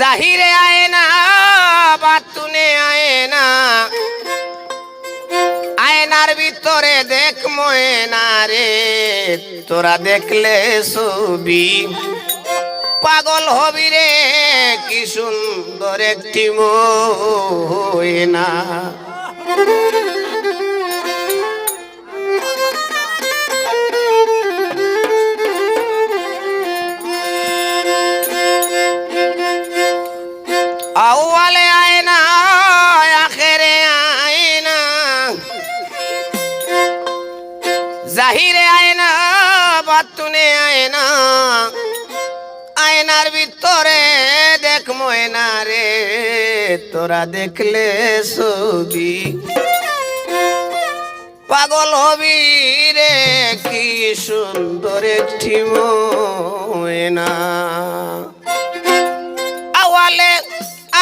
জাহিরে আয় না, বাতুনে আয় না। আয়নার ভিতরে দেখ ময়না রে, তোরা দেখলে ছবি। পাগল হবি রে, কি সুন্দর একটি ময়না। আউয়ালে আয়না, আখেরে আয়না। জাহিরে আয়না, বাতুনে আয়না। আয়নার ভিতরে দেখ ময়না রে, তোরা দেখলে ছবি। পাগল হবি রে, কি সুন্দর একটি ময়না। আওয়ালে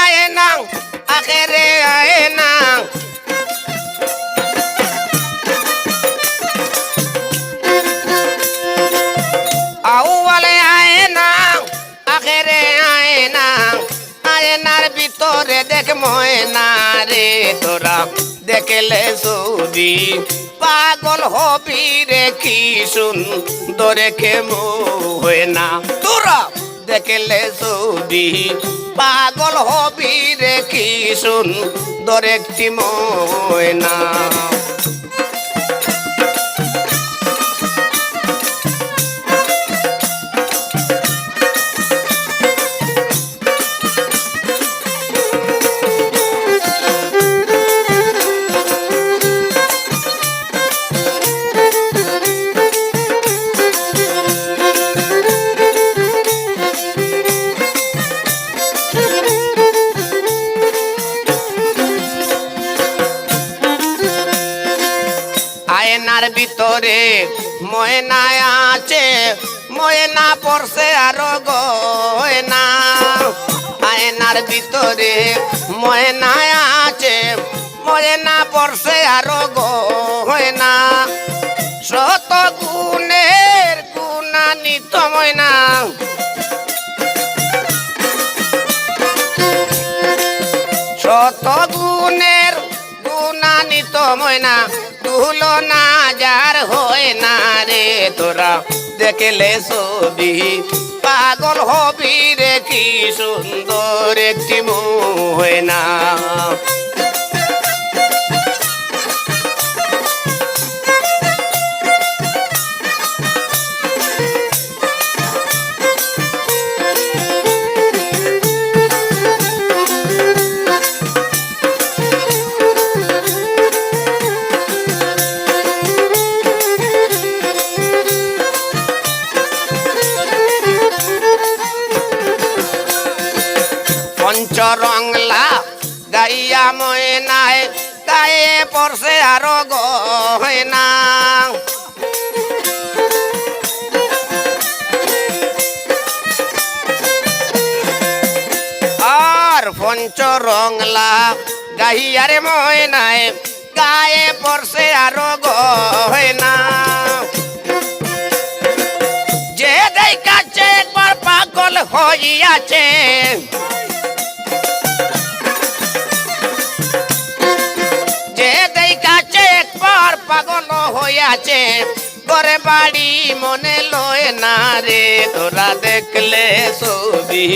আয়না আখেরে আয়না আউয়ালে আয়না আখেরে আয়না আয়নার ভিতরে দেখ ময়না রে তোরা দেখলে পাগল হবি রে কি সুন্দর কে না তোরা দেখলে ছবি পাগল হবি রে কি সুন্দর একটি ময়না। ভিতরে ময়না আছে, ময়না পড়ছে আরও গয়না। আয়নার ভিতরে ময়না আছে, ময়না পড়ছে আরও গয়না। শত গুণের গুণান্বিত ময়না। শত গুণের গুণান্বিত ময়না। তুলনা যার হয় না রে তোরা। দেখলে ছবি, পাগল হবি রে, কি সুন্দর একটি ময়না পঞ্চরংলা গাইয়া ময়নায় গায়ে পড়ছে আরও গয়না। আর পঞ্চরংলা গাইয়ারে ময়নায় গায়ে পড়ছে আরও গয়না। যে দেখাচ্ছে একবার পাগল হইয়াছে হইয়াছে। করে বাড়ি মনে লয় না রে, তোরা দেখলে ছবি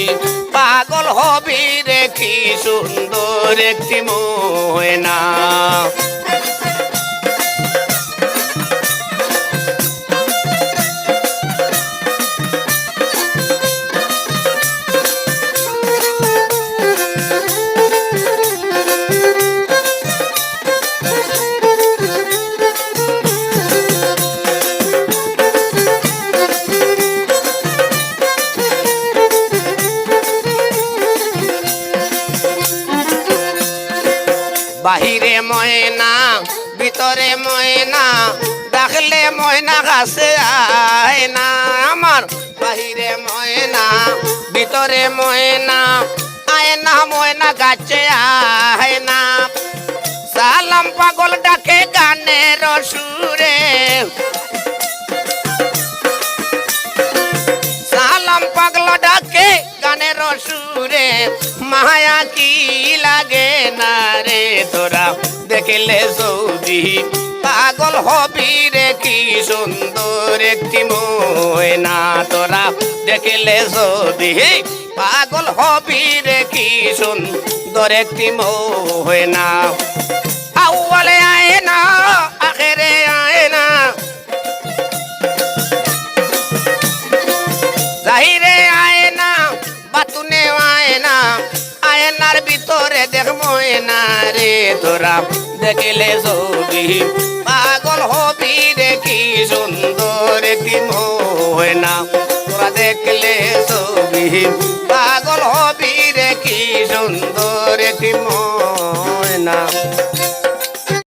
পাগল হবি রেখি সুন্দর একটি ময়না। বাহিরে ময়না, ভিতরে ময়না, ডাকলে ময়না, কাছে আয় না। আমার বাহিরে ময়না, ভিতরে ময়না, আয় না, ময়না গাছে আয় না। সালাম পাগল ডাকে গানের সুরে। সালাম পাগল ডাকে গানের সুরে। মায়া কি তোরা দেখলে সৌদি। পাগল হবি রে কি সুন্দর একটি ময়না। তোরা দেখলে সৌদি। পাগল হবি রে কি সুন্দর একটি ময়না। আউ্বালে আয় না আয়নার ভিতরে দেখব না রে তোরা দেখিলে ছবি পাগল হবি দেখি সুন্দর একটি না তোরা দেখলে ছবি পাগল হবি দেখি সুন্দর একটি না